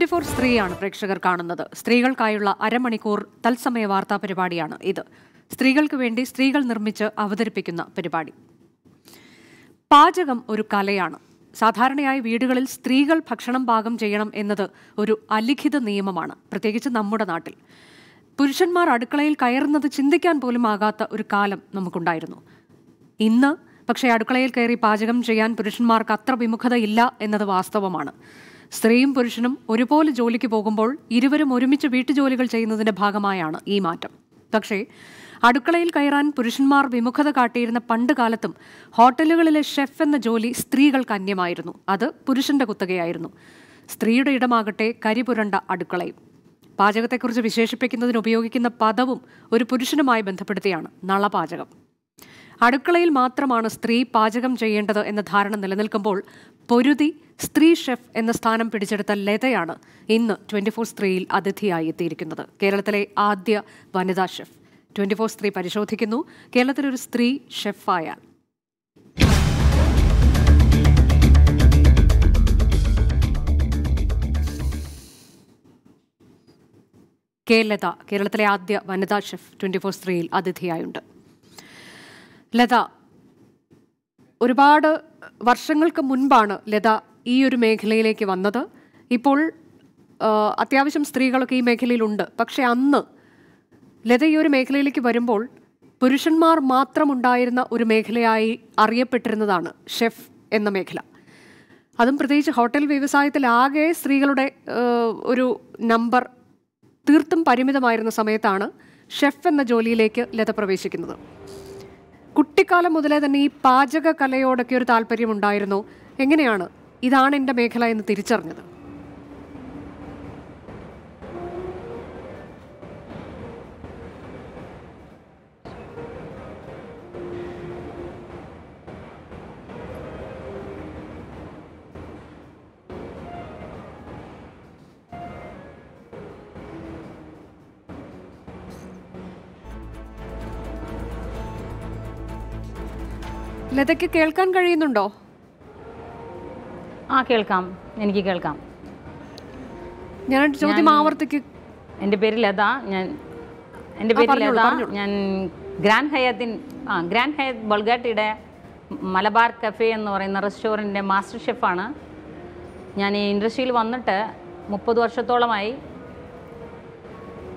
Twenty four സ്ത്രീയാണ് പ്രേക്ഷകർ കാണുന്നത്. സ്ത്രീകൾക്കായുള്ള അരമണിക്കൂർ തത്സമയ വാർത്താ പരിപാടിയാണ് ഇത്. സ്ത്രീകൾക്ക് വേണ്ടി സ്ത്രീകൾ നിർമ്മിച്ച് അവതരിപ്പിക്കുന്ന പരിപാടി. പാചകം ഒരു കലയാണ്. സാധാരണയായി വീടുകളിൽ സ്ത്രീകൾ ഭക്ഷണം പാകം ചെയ്യണം എന്നത് ഒരു അലിഖിത നിയമമാണ് പ്രത്യേകിച്ച് നമ്മുടെ നാട്ടിൽ. പുരുഷന്മാർ അടുക്കളയിൽ കയറുന്നത് ചിന്തിക്കാൻ പോലും ആകാത്ത ഒരു കാലം നമുക്കുണ്ടായിരുന്നു. ഇന്ന് പക്ഷേ അടുക്കളയിൽ കയറി പാചകം ചെയ്യാൻ പുരുഷന്മാർക്ക് അത്ര വിമുഖതയില്ല എന്നത് വാസ്തവമാണ്. സ്ത്രീയും പുരുഷനും ഒരുപോലെ ജോലിക്ക് പോകുമ്പോൾ ഇരുവരും ഒരുമിച്ച് വീട്ടുജോലികൾ ചെയ്യുന്നതിന്റെ ഭാഗമായാണ് ഈ മാറ്റം. പക്ഷേ അടുക്കളയിൽ കയറാൻ പുരുഷന്മാർ വിമുഖത കാട്ടിയിരുന്ന പണ്ട് കാലത്തും ഹോട്ടലുകളിലെ ഷെഫ് എന്ന ജോലി സ്ത്രീകൾക്ക് അന്യമായിരുന്നു. അത് പുരുഷന്റെ കുത്തകയായിരുന്നു. സ്ത്രീയുടെ ഇടമാകട്ടെ കരിപുരണ്ട അടുക്കളയും. പാചകത്തെക്കുറിച്ച് വിശേഷിപ്പിക്കുന്നതിന് ഉപയോഗിക്കുന്ന പദവും ഒരു പുരുഷനുമായി ബന്ധപ്പെടുത്തിയാണ് നളപാചകം അടുക്കളയിൽ മാത്രമാണ് സ്ത്രീ പാചകം ചെയ്യേണ്ടത് എന്ന ധാരണ നിലനിൽക്കുമ്പോൾ പൊരുതി സ്ത്രീ ഷെഫ് എന്ന സ്ഥാനം പിടിച്ചെടുത്ത ലതയാണ് ഇന്ന് ട്വന്റി ഫോർ സ്ത്രീയിൽ അതിഥിയായി എത്തിയിരിക്കുന്നത്. കേരളത്തിലെ ആദ്യ വനിതാ ഷെഫ്. ട്വന്റി ഫോർ സ്ത്രീ പരിശോധിക്കുന്നു. കേരളത്തിലൊരു സ്ത്രീ ഷെഫായാൽ. കെ ലത കേരളത്തിലെ ആദ്യ വനിതാ ഷെഫ് ട്വന്റി ഫോർ സ്ത്രീയിൽ അതിഥിയായുണ്ട്. ലത ഒരുപാട് വർഷങ്ങൾക്ക് മുൻപാണ് ലത ഈ ഒരു മേഖലയിലേക്ക് വന്നത്. ഇപ്പോൾ അത്യാവശ്യം സ്ത്രീകളൊക്കെ ഈ മേഖലയിലുണ്ട്. പക്ഷേ അന്ന് ലത ഈ ഒരു മേഖലയിലേക്ക് വരുമ്പോൾ പുരുഷന്മാർ മാത്രമുണ്ടായിരുന്ന ഒരു മേഖലയായി അറിയപ്പെട്ടിരുന്നതാണ് ഷെഫ് എന്ന മേഖല. അതും പ്രത്യേകിച്ച് ഹോട്ടൽ വ്യവസായത്തിൽ ആകെ സ്ത്രീകളുടെ ഒരു നമ്പർ തീർത്തും പരിമിതമായിരുന്ന സമയത്താണ് ഷെഫ് എന്ന ജോലിയിലേക്ക് ലത പ്രവേശിക്കുന്നത്. കുട്ടിക്കാലം മുതലേ തന്നെ ഈ പാചക കലയോടൊക്കെ ഒരു താല്പര്യം ഉണ്ടായിരുന്നു എങ്ങനെയാണ്? ഇതാണ് എന്റെ മേഖല എന്ന് തിരിച്ചറിഞ്ഞത്. ലതയ്ക്ക് കേൾക്കാൻ കഴിയുന്നുണ്ടോ? ആ കേൾക്കാം. എനിക്ക് കേൾക്കാം. ഞാൻ ചോദ്യം ആവർത്തിക്ക്. എന്റെ പേര് ലത. ഞാൻ എന്റെ പേര് ലത. ഞാൻ ഗ്രാൻഡ് ഹയാത്തിൻ ആ ഗ്രാൻഡ് ഹയാത്ത് ബൾഗാട്ടിയുടെ മലബാർ കഫേ എന്ന് പറയുന്ന റെസ്റ്റോറന്റിന്റെ മാസ്റ്റർ ഷെഫാണ്. ഞാൻ ഈ ഇൻഡസ്ട്രിയിൽ വന്നിട്ട് മുപ്പത് വർഷത്തോളമായി.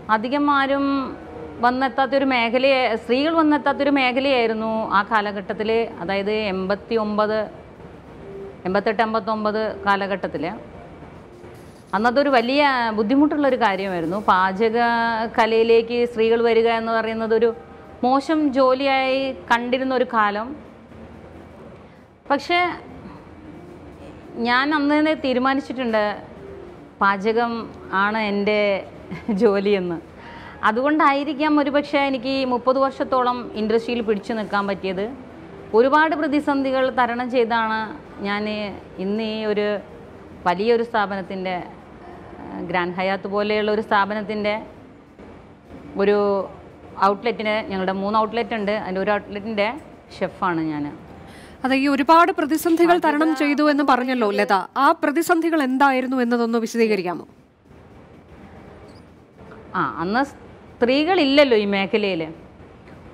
അധികം ആരും വന്നെത്താത്തൊരു മേഖലയെ സ്ത്രീകൾ വന്നെത്താത്തൊരു മേഖലയായിരുന്നു ആ കാലഘട്ടത്തിൽ അതായത് എൺപത്തി ഒമ്പത് എൺപത്തെട്ട് എൺപത്തൊമ്പത് കാലഘട്ടത്തിൽ അന്നതൊരു വലിയ ബുദ്ധിമുട്ടുള്ളൊരു കാര്യമായിരുന്നു. പാചക കലയിലേക്ക് സ്ത്രീകൾ വരിക എന്ന് പറയുന്നത് ഒരു മോശം ജോലിയായി കണ്ടിരുന്ന ഒരു കാലം. പക്ഷേ ഞാൻ അന്ന് തന്നെ തീരുമാനിച്ചിട്ടുണ്ട് പാചകം ആണ് എന്റെ ജോലിയെന്ന്. അതുകൊണ്ടായിരിക്കാം ഒരുപക്ഷെ എനിക്ക് മുപ്പത് വർഷത്തോളം ഇൻഡസ്ട്രിയിൽ പിടിച്ചു നിൽക്കാൻ പറ്റിയത്. ഒരുപാട് പ്രതിസന്ധികൾ തരണം ചെയ്താണ് ഞാൻ ഇന്ന് ഈ ഒരു വലിയൊരു സ്ഥാപനത്തിന്റെ ഗ്രാൻഡ് ഹയാത്ത് പോലെയുള്ള ഒരു സ്ഥാപനത്തിന്റെ ഒരു ഔട്ട്ലെറ്റിന് ഞങ്ങളുടെ മൂന്ന് ഔട്ട്ലെറ്റ് ഉണ്ട്. അതിന്റെ ഒരു ഔട്ട്ലെറ്റിന്റെ ഷെഫാണ് ഞാൻ. അതെ ഈ ഒരുപാട് പ്രതിസന്ധികൾ തരണം ചെയ്തു എന്ന് പറഞ്ഞല്ലോ ലത. ആ പ്രതിസന്ധികൾ എന്തായിരുന്നു എന്നതൊന്ന് വിശദീകരിക്കാമോ? ആ അന്ന് സ്ത്രീകളില്ലല്ലോ ഈ മേഖലയിൽ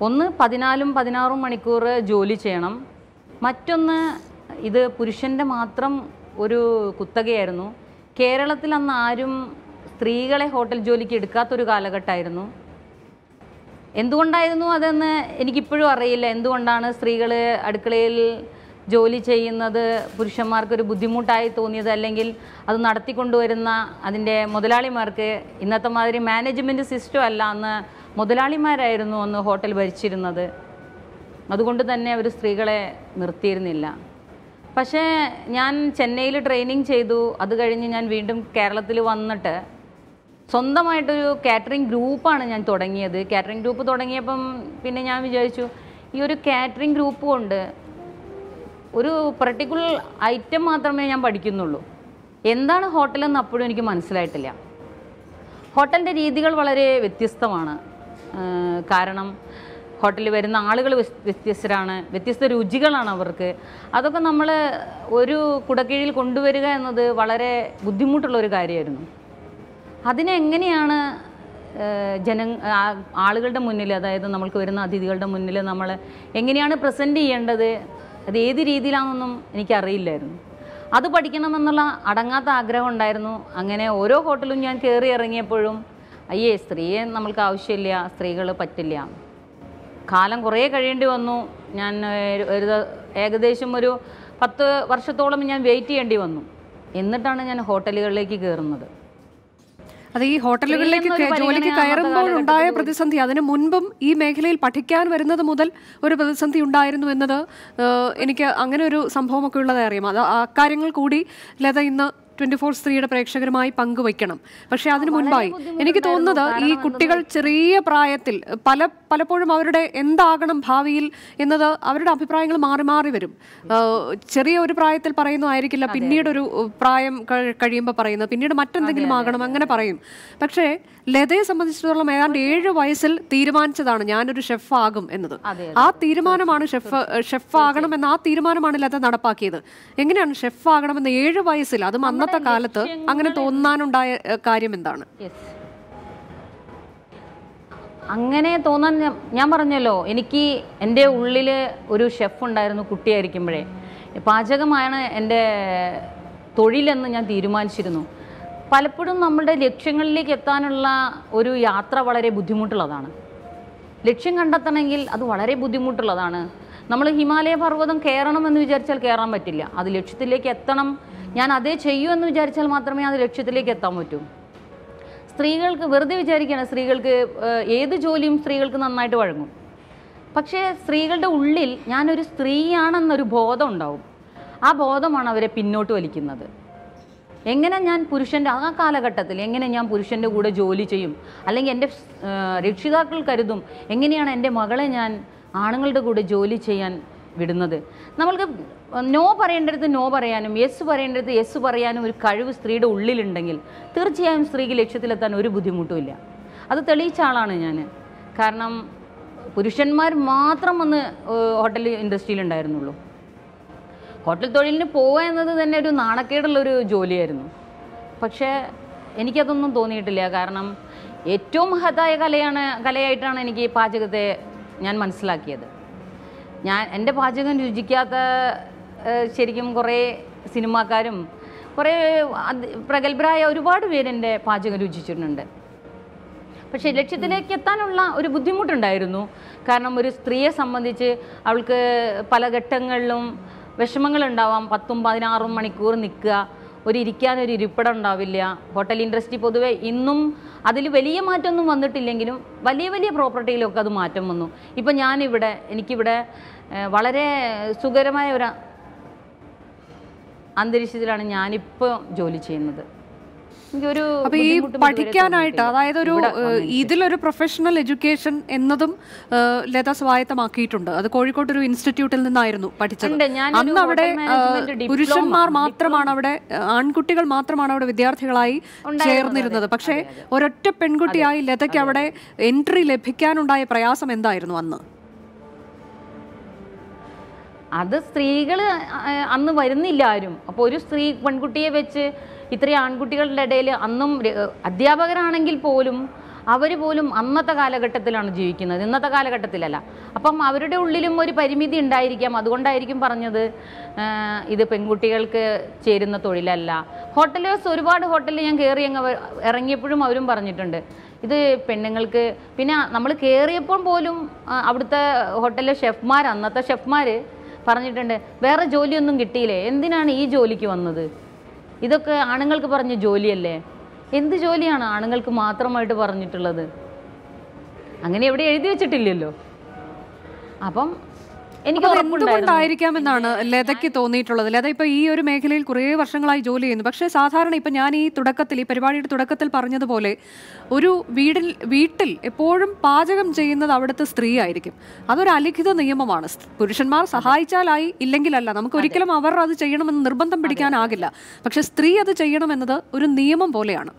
ഒന്ന് പതിനാലും പതിനാറും മണിക്കൂർ ജോലി ചെയ്യണം. മറ്റൊന്ന് ഇത് പുരുഷന്റെ മാത്രം ഒരു കുത്തകയായിരുന്നു. കേരളത്തിൽ അന്ന് ആരും സ്ത്രീകളെ ഹോട്ടൽ ജോലിക്ക് എടുക്കാത്തൊരു കാലഘട്ടമായിരുന്നു. എന്തുകൊണ്ടായിരുന്നു അതെന്ന് എനിക്കിപ്പോഴും അറിയില്ല. എന്തുകൊണ്ടാണ് സ്ത്രീകൾ അടുക്കളയിൽ ജോലി ചെയ്യുന്നത് പുരുഷന്മാർക്കൊരു ബുദ്ധിമുട്ടായി തോന്നിയത് അല്ലെങ്കിൽ അത് നടത്തിക്കൊണ്ടുവരുന്ന അതിന്റെ മുതലാളിമാർക്ക് ഇന്നത്തെ മാതിരി മാനേജ്മെന്റ് സിസ്റ്റം അല്ല അന്ന് മുതലാളിമാരായിരുന്നു അന്ന് ഹോട്ടൽ ഭരിച്ചിരുന്നത്. അതുകൊണ്ട് തന്നെ അവർ സ്ത്രീകളെ നിർത്തിയിരുന്നില്ല. പക്ഷേ ഞാൻ ചെന്നൈയിൽ ട്രെയിനിങ് ചെയ്തു. അത് കഴിഞ്ഞ് ഞാൻ വീണ്ടും കേരളത്തിൽ വന്നിട്ട് സ്വന്തമായിട്ടൊരു കാറ്ററിംഗ് ഗ്രൂപ്പാണ് ഞാൻ തുടങ്ങിയത്. കാറ്ററിംഗ് ഗ്രൂപ്പ് തുടങ്ങിയപ്പം പിന്നെ ഞാൻ വിചാരിച്ചു ഈ ഒരു കാറ്ററിംഗ് ഗ്രൂപ്പ് കൊണ്ട് ഒരു പർട്ടിക്കുലർ ഐറ്റം മാത്രമേ ഞാൻ പഠിക്കുന്നുള്ളൂ. എന്താണ് ഹോട്ടലെന്ന് അപ്പോഴും എനിക്ക് മനസ്സിലായിട്ടില്ല. ഹോട്ടലിന്റെ രീതികൾ വളരെ വ്യത്യസ്തമാണ്. കാരണം ഹോട്ടലിൽ വരുന്ന ആളുകൾ വ്യത്യസ്തരാണ് വ്യത്യസ്ത രുചികളാണ് അവർക്ക്. അതൊക്കെ നമ്മൾ ഒരു കുടക്കീഴിൽ കൊണ്ടുവരിക എന്നത് വളരെ ബുദ്ധിമുട്ടുള്ള ഒരു കാര്യമായിരുന്നു. അതിനെങ്ങനെയാണ് ജന ആളുകളുടെ മുന്നിൽ അതായത് നമ്മൾക്ക് വരുന്ന അതിഥികളുടെ മുന്നിൽ നമ്മൾ എങ്ങനെയാണ് പ്രസന്റ് ചെയ്യേണ്ടത്? അത് ഏത് രീതിയിലാണെന്നൊന്നും എനിക്കറിയില്ലായിരുന്നു. അത് പഠിക്കണമെന്നുള്ള അടങ്ങാത്ത ആഗ്രഹം ഉണ്ടായിരുന്നു. അങ്ങനെ ഓരോ ഹോട്ടലും ഞാൻ കയറി ഇറങ്ങിയപ്പോഴും അയ്യേ സ്ത്രീയെ നമ്മൾക്ക് ആവശ്യമില്ല സ്ത്രീകൾ പറ്റില്ല. കാലം കുറേ കഴിയേണ്ടി വന്നു. ഞാൻ ഒരു ഏകദേശം ഒരു പത്ത് വർഷത്തോളം ഞാൻ വെയിറ്റ് ചെയ്യേണ്ടി വന്നു. എന്നിട്ടാണ് ഞാൻ ഹോട്ടലുകളിലേക്ക് കയറുന്നത്. അത് ഈ ഹോട്ടലുകളിലേക്ക് ജോലിക്ക് കയറുമ്പോൾ ഉണ്ടായ പ്രതിസന്ധി. അതിന് മുൻപും ഈ മേഖലയിൽ പഠിക്കാൻ വരുന്നത് മുതൽ ഒരു പ്രതിസന്ധി ഉണ്ടായിരുന്നു എന്നത് എനിക്ക് അങ്ങനെ ഒരു സംഭവമൊക്കെ ഉള്ളതായി അറിയാം. അത് അക്കാര്യങ്ങൾ കൂടി ലത ഇന്ന് ട്വന്റി ഫോർ സ്ത്രീയുടെ പ്രേക്ഷകരുമായി പങ്കുവയ്ക്കണം. പക്ഷെ അതിനു മുൻപായി എനിക്ക് തോന്നുന്നത് ഈ കുട്ടികൾ ചെറിയ പ്രായത്തിൽ പല പലപ്പോഴും അവരുടെ എന്താകണം ഭാവിയിൽ എന്നത് അവരുടെ അഭിപ്രായങ്ങൾ മാറി മാറി വരും. ചെറിയ ഒരു പ്രായത്തിൽ പറയുന്നതായിരിക്കില്ല പിന്നീട് ഒരു പ്രായം കഴിയുമ്പോൾ പറയുന്നത് പിന്നീട് മറ്റെന്തെങ്കിലും ആകണം അങ്ങനെ പറയും. പക്ഷേ ലതയെ സംബന്ധിച്ചിടത്തോളം ഏതാണ്ട് ഏഴ് വയസ്സിൽ തീരുമാനിച്ചതാണ് ഞാനൊരു ഷെഫ് ആകും എന്നത് ആ തീരുമാനമാണ് ഷെഫ് ഷെഫ് ആകണം എന്ന ആ തീരുമാനമാണ് ലത നടപ്പാക്കിയത്. എങ്ങനെയാണ് ഷെഫ് ആകണമെന്ന് ഏഴ് വയസ്സിൽ അതും അന്നത്തെ കാലത്ത് അങ്ങനെ തോന്നാനുണ്ടായ കാര്യം എന്താണ്? അങ്ങനെ തോന്നാൻ ഞാൻ- ഞാൻ പറഞ്ഞല്ലോ എനിക്ക് എന്റെ ഉള്ളിൽ ഒരു ഷെഫ് ഉണ്ടായിരുന്നു കുട്ടിയായിരിക്കുമ്പോഴേ. പാചകമാണ് എന്റെ തൊഴിലെന്ന് ഞാൻ തീരുമാനിച്ചിരുന്നു. പലപ്പോഴും നമ്മുടെ ലക്ഷ്യങ്ങളിലേക്ക് എത്താനുള്ള ഒരു യാത്ര വളരെ ബുദ്ധിമുട്ടുള്ളതാണ്. ലക്ഷ്യം കണ്ടെത്തണമെങ്കിൽ അത് വളരെ ബുദ്ധിമുട്ടുള്ളതാണ്. നമ്മൾ ഹിമാലയ പർവതം കയറണം എന്ന് വിചാരിച്ചാൽ കയറാൻ പറ്റില്ല. അത് ലക്ഷ്യത്തിലേക്ക് എത്തണം. ഞാൻ അതേ ചെയ്യൂ എന്ന് വിചാരിച്ചാൽ മാത്രമേ അത് ലക്ഷ്യത്തിലേക്ക് എത്താൻ പറ്റൂ. സ്ത്രീകൾക്ക് വെറുതെ വിചാരിക്കുകയാണ് സ്ത്രീകൾക്ക് ഏത് ജോലിയും സ്ത്രീകൾക്ക് നന്നായിട്ട് വഴങ്ങും. പക്ഷേ സ്ത്രീകളുടെ ഉള്ളിൽ ഞാനൊരു സ്ത്രീയാണെന്നൊരു ബോധം ഉണ്ടാവും. ആ ബോധമാണ് അവരെ പിന്നോട്ട് വലിക്കുന്നത്. എങ്ങനെ ഞാൻ പുരുഷന്റെ ആ കാലഘട്ടത്തിൽ എങ്ങനെ ഞാൻ പുരുഷന്റെ കൂടെ ജോലി ചെയ്യും? അല്ലെങ്കിൽ എന്റെ രക്ഷിതാക്കൾ കരുതും എങ്ങനെയാണ് എന്റെ മകളെ ഞാൻ ആണുങ്ങളുടെ കൂടെ ജോലി ചെയ്യാൻ വിടുന്നത്? നമ്മൾക്ക് നോ പറയേണ്ടടുത്ത് നോ പറയാനും യെസ് പറയേണ്ടടുത്ത് യെസ് പറയാനും ഒരു കഴിവ് സ്ത്രീയുടെ ഉള്ളിലുണ്ടെങ്കിൽ തീർച്ചയായും സ്ത്രീക്ക് ലക്ഷ്യത്തിലെത്താൻ ഒരു ബുദ്ധിമുട്ടുമില്ല. അത് തെളിയിച്ച ആളാണ് ഞാൻ. കാരണം പുരുഷന്മാർ മാത്രം വന്ന് ഹോട്ടൽ ഇൻഡസ്ട്രിയിൽ ഉണ്ടായിരുന്നുള്ളൂ. ഹോട്ടൽ തൊഴിലിന് പോവുക എന്നത് തന്നെ ഒരു നാണക്കേടുള്ളൊരു ജോലിയായിരുന്നു. പക്ഷേ എനിക്കതൊന്നും തോന്നിയിട്ടില്ല. കാരണം ഏറ്റവും മഹത്തായ കലയാണ് കലയായിട്ടാണ് എനിക്ക് പാചകത്തെ ഞാൻ മനസ്സിലാക്കിയത്. ഞാൻ എന്റെ പാചകം രുചിക്കാത്ത ശരിക്കും കുറേ സിനിമാക്കാരും കുറേ പ്രഗത്ഭരായ ഒരുപാട് പേരെന്റെ പാചകം രുചിച്ചിട്ടുണ്ട്. പക്ഷേ ലക്ഷ്യത്തിലേക്ക് എത്താനുള്ള ഒരു ബുദ്ധിമുട്ടുണ്ടായിരുന്നു. കാരണം ഒരു സ്ത്രീയെ സംബന്ധിച്ച് അവൾക്ക് പല ഘട്ടങ്ങളിലും വിഷമങ്ങളുണ്ടാവാം. പത്തും പതിനാറും മണിക്കൂർ നിൽക്കുക. ഒരു ഇരിക്കാനൊരു ഇരിപ്പിടം ഉണ്ടാവില്ല. ഹോട്ടൽ ഇൻഡസ്ട്രി പൊതുവെ ഇന്നും അതിൽ വലിയ മാറ്റമൊന്നും വന്നിട്ടില്ലെങ്കിലും വലിയ വലിയ പ്രോപ്പർട്ടിയിലൊക്കെ അത് മാറ്റം വന്നു. ഇപ്പം ഞാനിവിടെ എനിക്കിവിടെ വളരെ സുഖകരമായ ഒരു അന്തരീക്ഷത്തിലാണ് ഞാനിപ്പോൾ ജോലി ചെയ്യുന്നത്. അപ്പൊ ഈ പഠിക്കാനായിട്ട് അതായത് ഒരു ഇതിലൊരു പ്രൊഫഷണൽ എഡ്യൂക്കേഷൻ എന്നതും ലത സ്വായത്തമാക്കിയിട്ടുണ്ട്. അത് കോഴിക്കോട് ഒരു ഇൻസ്റ്റിറ്റ്യൂട്ടിൽ നിന്നായിരുന്നു പഠിച്ചത്. അന്ന് അവിടെ പുരുഷന്മാർ മാത്രമാണ് അവിടെ ആൺകുട്ടികൾ മാത്രമാണ് അവിടെ വിദ്യാർത്ഥികളായി ചേർന്നിരുന്നത്. പക്ഷേ ഒരൊറ്റ പെൺകുട്ടിയായി ലതയ്ക്ക് അവിടെ എൻട്രി ലഭിക്കാനുണ്ടായ പ്രയാസം എന്തായിരുന്നു അന്ന്? അത് സ്ത്രീകൾ അന്ന് വരുന്നില്ല ആരും. അപ്പോൾ ഒരു സ്ത്രീ പെൺകുട്ടിയെ വെച്ച് ഇത്രയും ആൺകുട്ടികളുടെ ഇടയിൽ അന്നും അധ്യാപകരാണെങ്കിൽ പോലും അവർ പോലും അന്നത്തെ കാലഘട്ടത്തിലാണ് ജീവിക്കുന്നത്. ഇന്നത്തെ കാലഘട്ടത്തിലല്ല. അപ്പം അവരുടെ ഉള്ളിലും ഒരു പരിമിതി ഉണ്ടായിരിക്കാം. അതുകൊണ്ടായിരിക്കും പറഞ്ഞത് ഇത് പെൺകുട്ടികൾക്ക് ചേരുന്ന തൊഴിലല്ല. ഹോട്ടലേഴ്സ് ഒരുപാട് ഹോട്ടലിൽ ഞാൻ കയറി അങ്ങ് ഇറങ്ങിയപ്പോഴും അവരും പറഞ്ഞിട്ടുണ്ട്. ഇത് പെണ്ണുങ്ങൾക്ക് പിന്നെ നമ്മൾ കയറിയപ്പോൾ പോലും അവിടുത്തെ ഹോട്ടലിലെ ഷെഫ്മാർ അന്നത്തെ ഷെഫ്മാർ പറഞ്ഞിട്ടുണ്ട് വേറെ ജോലിയൊന്നും കിട്ടിയില്ലേ? എന്തിനാണ് ഈ ജോലിക്ക് വന്നത്? ഇതൊക്കെ ആണുങ്ങൾക്ക് പറഞ്ഞ ജോലിയല്ലേ? എന്ത് ജോലിയാണ് ആണുങ്ങൾക്ക് മാത്രമായിട്ട് പറഞ്ഞിട്ടുള്ളത്? അങ്ങനെ എവിടെ എഴുതി വെച്ചിട്ടില്ലല്ലോ. അപ്പം എനിക്ക് എന്തുകൊണ്ടായിരിക്കാം എന്നാണ് ലതയ്ക്ക് തോന്നിയിട്ടുള്ളത്? ലത ഇപ്പൊ ഈ ഒരു മേഖലയിൽ കുറേ വർഷങ്ങളായി ജോലി ചെയ്യുന്നു. പക്ഷേ സാധാരണ ഇപ്പൊ ഞാൻ ഈ തുടക്കത്തിൽ ഈ പരിപാടിയുടെ തുടക്കത്തിൽ പറഞ്ഞതുപോലെ ഒരു വീടിൽ വീട്ടിൽ എപ്പോഴും പാചകം ചെയ്യുന്നത് അവിടുത്തെ സ്ത്രീ ആയിരിക്കും. അതൊരു അലിഖിത നിയമമാണ്. പുരുഷന്മാർ സഹായിച്ചാലായി ഇല്ലെങ്കിലല്ല. നമുക്ക് ഒരിക്കലും അവർ അത് ചെയ്യണമെന്ന് നിർബന്ധം പിടിക്കാനാകില്ല. പക്ഷെ സ്ത്രീ അത് ചെയ്യണമെന്നത് ഒരു നിയമം പോലെയാണ്.